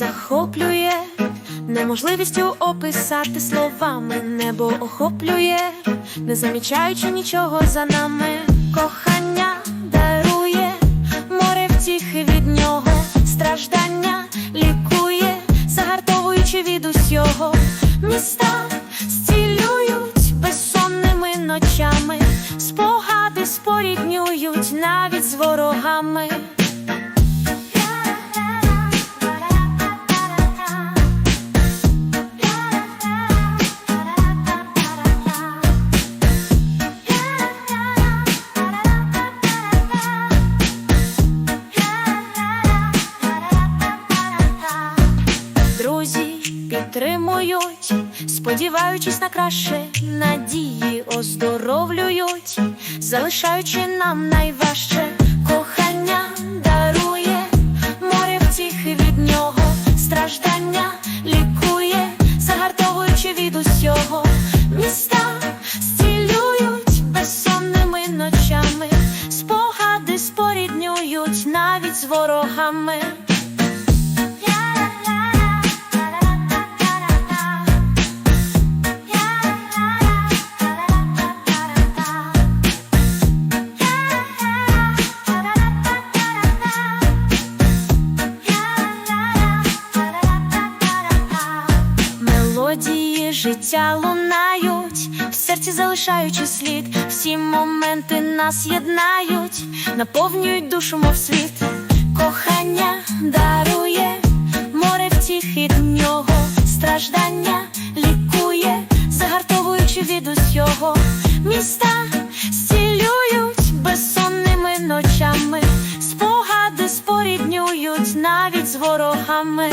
Захоплює, неможливістю описати словами небо охоплює, не замічаючи нічого за нами. Кохання Міста зцілюють безсонними ночами, спогади споріднюють навіть з ворогами. Друзі підтримують, сподіваючись на краще, надії оздоровлюють, залишаючи нам найважче кохання дарує, море втіхи від нього, страждання лікує, загартовуючи від усього, міста навіть з ворогами. мелодії життя лунають, в серці залишаючи слід, всі моменти нас єднають, наповнюють душу, мов світ, кохання дарує, море втіх від нього, страждання лікує, загартовуючи від усього. Міста зцілюють безсонними ночами, спогади споріднюють навіть з ворогами.